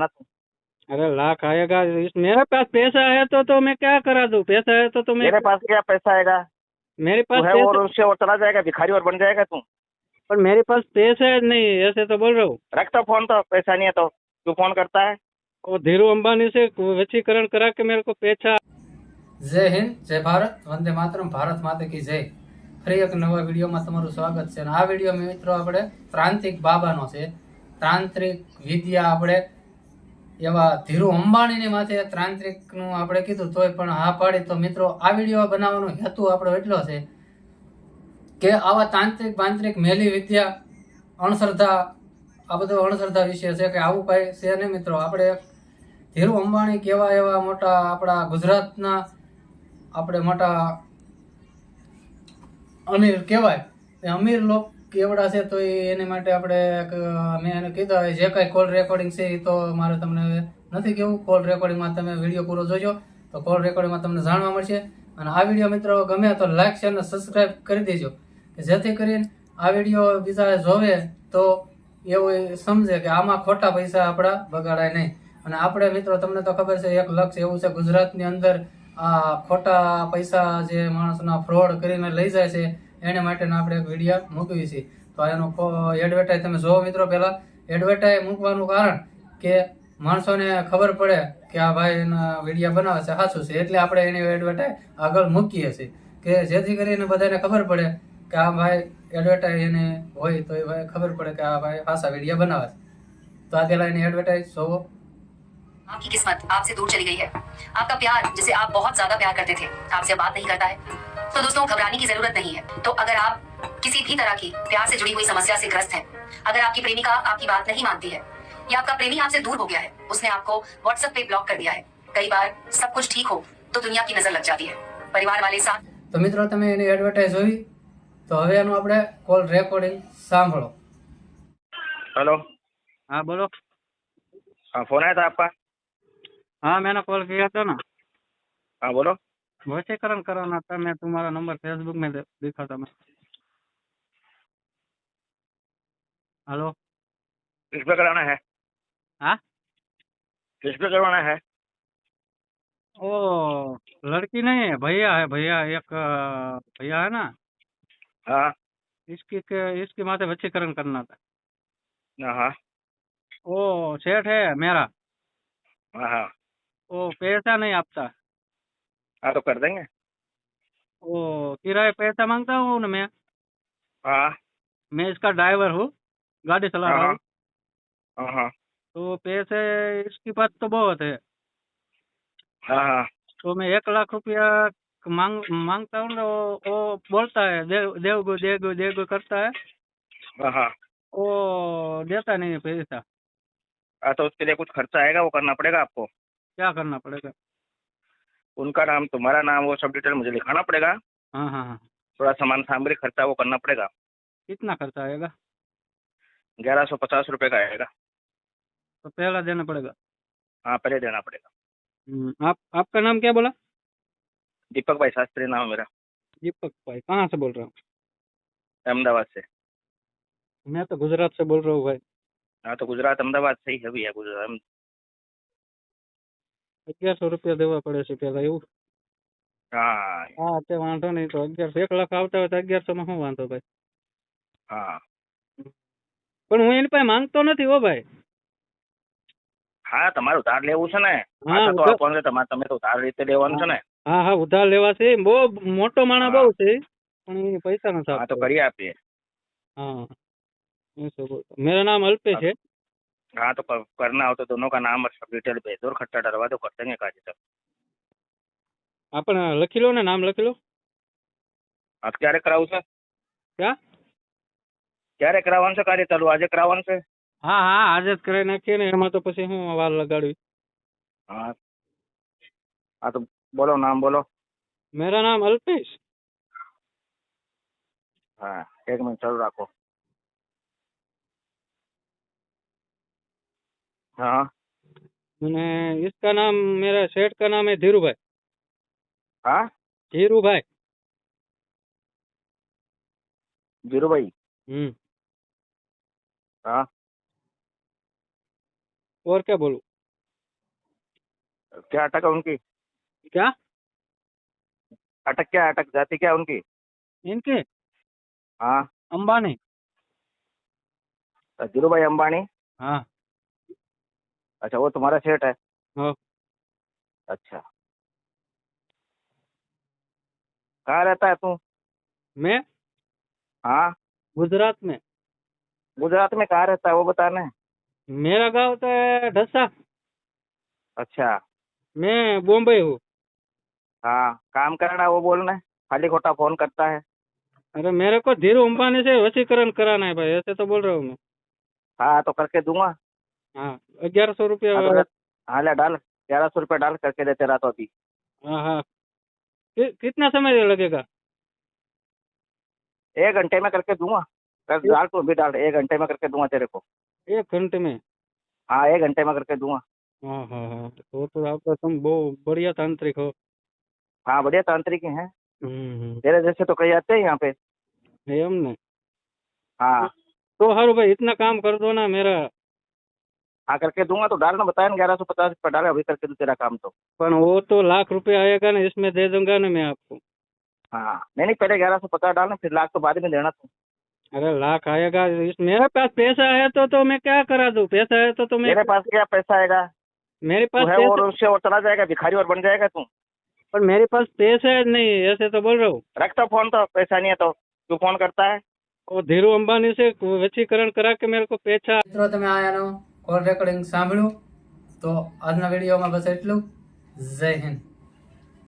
देना तू अरे लाख आएगा इस मेरे पास पैसा है तो तो मैं क्या करा दूं पैसा है तो तो मैं मेरे पास क्या पैसा आएगा मेरे तू पास है और पैसा उससे और चला जाएगा भिखारी और बन जाएगा तू पर मेरे पास पैसा है नहीं ऐसे तो बोल रहा हूँ रखता फोन तो पैसा नहीं है तो तू फोन करता है वो धीरू अंबानी से वशीकरण करा के मेरे को पैसा જય હિન્દ જય ભારત વંદે માતરમ ભારત માતા કી જય ફરી એક નવા વિડીયોમાં તમારું સ્વાગત છે અને આ વિડીયોમાં મિત્રો આપણે ત્રાંતિક બાબાનો છે તાંત્રિક વિદ્યા આપણે એવા ધીરુ અંબાણીની માથે તાંત્રિકનું આપણે કીધું, તોય પણ હા પાડી. તો મિત્રો, આ વીડિયો બનાવવાનો હેતુ આપણો એટલો છે કે આવા તાંત્રિક બાંત્રિક મેલી વિદ્યા અણશ્રદ્ધા આ બધું અણશ્રદ્ધા વિશે છે કે આવું કાંઈ છે નહીં મિત્રો. આપણે ધીરુ અંબાણી કેવા એવા મોટા આપણા ગુજરાતના આપણે મોટા અમીર કહેવાય. એ અમીર લોક કેવડા છે તો એની માટે આપણે મેં એને કીધું જે કાંઈ કોલ રેકોર્ડિંગ છે એ તો મારે તમને નથી કેવું કોલ રેકોર્ડિંગમાં તમે વીડિયો પૂરો જોજો. તો કોલ રેકોર્ડિંગમાં તમને જાણવા મળશે. અને આ વીડિયો મિત્રો ગમે તો લાઈક શેર અને સબસ્ક્રાઇબ કરી દેજો. કે જેથી કરીને આ વીડિયો બીજા જોવે તો એવું સમજે કે આમાં ખોટા પૈસા આપણા બગાડાય નહીં. અને આપણે મિત્રો, તમને તો ખબર છે, એક લક્ષ્ય એવું છે, ગુજરાતની અંદર આ ખોટા પૈસા જે માણસના ફ્રોડ કરીને લઈ જાય છે એને માટેનો આપણે એક વિડીયો મૂકવી છે તો એનો એડવર્ટાઇઝ તમે જોવો મિત્રો પહેલા એડવર્ટાઇઝ મૂકવાનું કારણ કે માણસોને ખબર પડે કે આ ભાઈ એના વિડીયો બનાવે છે સાચું છે એટલે આપણે એની એડવર્ટાઇઝ આગળ મૂકીએ છીએ કે જેથી કરીને બધાને ખબર પડે કે આ ભાઈ એડવર્ટાઇઝ એને હોય તો એ ભાઈ ખબર પડે કે આ ભાઈ ખાસા વિડીયો બનાવે છે તો આ પહેલા એની એડવર્ટાઇઝ જોવો आपकी किस्मत आपसे दूर चली गई है आपका प्यार जिसे आप बहुत ज्यादा प्यार करते थे आपसे अब बात नहीं करता है तो दोस्तों घबराने की जरूरत नहीं है तो अगर आप किसी भी तरह की प्यार से जुड़ी हुई समस्या से ग्रस्त हैं अगर आपकी प्रेमिका आपकी बात नहीं मानती है या आपका प्रेमी आपसे दूर हो गया है उसने आपको व्हाट्सएप पे ब्लॉक कर दिया है कई बार सब कुछ ठीक हो तो दुनिया की नजर लग जाती है परिवार वाले साथ તો મિત્રો તમે એની એડવર્ટાઇઝ જોઈ તો હવે એનું આપણે કોલ રેકોર્ડિંગ સાંભળો हेलो हाँ बोलो हाँ फोन आया था आपका हाँ मैंने कॉल किया था ना हाँ बोलो वशीकरण कराना था मैं तुम्हारा नंबर फेसबुक में दे- देखा था मैं हेलो किस पे कराना है हाँ किस पे करवाना है ओ लड़की नहीं है भैया है भैया एक भैया है ना हाँ इसकी के- इसकी माथे वशीकरण करना था हाँ हाँ सेठ है मेरा हाँ हाँ पैसा नहीं आपता हाँ तो कर देंगे। वो किराए पैसा माँगता हूँ ना मैं? हाँ। मैं इसका ड्राइवर हूँ गाड़ी चला रहा हाँ। हूँ हाँ। तो पैसे इसके पास तो बहुत है। हाँ हाँ। तो मैं एक लाख रुपया मांग माँगता हूँ ना वो वो बोलता है देव देवगो देवगो देवगो करता है। हाँ हाँ। वो देता नहीं है पैसा। हाँ तो उसके लिए कुछ खर्चा आएगा वो करना पड़ेगा आपको? क्या करना पड़ेगा? उनका नाम तुम्हारा नाम वो सब डिटेल मुझे लिखाना पड़ेगा। हाँ हाँ हाँ। थोड़ा सामान सामग्री खर्चा वो करना पड़ेगा। कितना खर्चा आएगा? ग्यारह सौ पचास रुपये का आएगा। तो पहला देना पड़ेगा। हाँ पहले देना पड़ेगा। हम्म, आप आपका नाम क्या बोला? दीपक भाई शास्त्री नाम मेरा। दीपक भाई कहाँ से बोल रहा हूँ? अहमदाबाद से। मैं तो गुजरात से बोल रहा हूँ भाई। हाँ तो गुजरात अहमदाबाद से ही है भैया गुजरात। અગિયારસો રૂપિયા દેવા પડે છે પેલા એવું. હા. હા તે વાંધો નહીં તો અગિયારસો. એક લાખ આવતા હોય તો અગિયારસો માં શું વાંધો ભાઈ? હા. પણ હું એની પાસે માંગતો નથી હો ભાઈ. હા તમારે ઉધાર લેવું છે ને. હા તો કોણ તમારે તમે તો ધાર રીતે લેવાનું છે ને. હા હા ઉધાર લેવા છે. બહુ મોટો માણા બહુ છે પણ એ પૈસા નથી હા કરી આપીએ. હા. મેરા નામ અલ્પેશ છે है हाँ तो कर- करना हो तो दोनों का नाम और सब डिटेल भेज दो और खट्टा डलवा दो कर देंगे काजी तक આપણે લખી લો ને નામ લખી લો आज ક્યારે કરાવું છે ક્યાં ક્યારે કરાવવાનું છે કાર્ય ચાલુ આજે કરાવવાનું છે હા હા આજે જ કરાવી નાખીએ ને એમાં તો પછી હું વાર લગાડવી હા હા તો બોલો નામ બોલો मेरा नाम अल्पेश हाँ एक मिनट चालू रखो हाँ। इसका नाम मेरा सेठ का नाम है धीरू भाई। हाँ? धीरू भाई। धीरू भाई? हम्म। हाँ। और क्या बोलूँ? क्या अटक है उनकी? क्या? अटक क्या है? अटक जाती क्या है उनकी? इनके? हाँ। अंबानी। धीरू भाई अंबानी? हाँ। अच्छा वो तुम्हारा सेठ है? हाँ। अच्छा। कहाँ रहता है तू? मैं? हाँ। गुजरात में। गुजरात में कहाँ रहता है वो बताना। है मेरा गाँव तो है ढसा अच्छा। मैं बॉम्बे हूँ। हाँ काम करना है वो बोलना है खाली खोटा फ़ोन करता है। अरे मेरे को धीरू अंबानी से वशीकरण कराना है भाई ऐसे तो बोल रहा हूँ मैं। हाँ तो करके दूँगा। हाँ ग्यारह सौ रुपया हाँ तो ले- हाँ डाल ग्यारह सौ रुपये डाल करके दे तेरा तो अभी हाँ हाँ। कि, कितना समय लगेगा? एक घंटे में करके दूँगा। कर डाल तो अभी डाल एक घंटे में करके दूँगा तेरे को। एक घंटे में? हाँ एक घंटे में करके दूँगा। हाँ हाँ हाँ तो तो आप तो तुम बहुत बढ़िया तांत्रिक हो। हाँ बढ़िया तांत्रिक हैं। हम्म हम्म। तेरे जैसे तो कई आते हैं यहाँ पे। एम ने हाँ। तो हर भाई इतना काम कर दो ना मेरा। हाँ करके दूंगा तो डाल ना बताया ना ग्यारह सौ पचास रुपये डाल अभी करके दूँ तेरा काम तो पर वो तो लाख रुपए आएगा ना इसमें दे दूंगा ना मैं आपको हाँ नहीं नहीं पहले ग्यारह सौ पचास डालना फिर लाख तो बाद में देना तू अरे लाख आएगा इस मेरे पास पैसा है तो तो मैं क्या करा दूं पैसा है तो तो मैं तेरे पास क्या पैसा आएगा मेरे तू पास है पैसा और उससे और चला जाएगा भिखारी और बन जाएगा तू पर मेरे पास पैसा है नहीं ऐसे तो बोल रहा हूँ रखता फोन तो पैसा नहीं है तो तू फोन करता है और धीरू अंबानी से वशीकरण करा के मेरे को पैसा મિત્રો તમે આયાનો કોલ રેકોર્ડિંગ સાંભળ્યું? તો આજના વિડીયોમાં બસ એટલું. જય હિન્દ.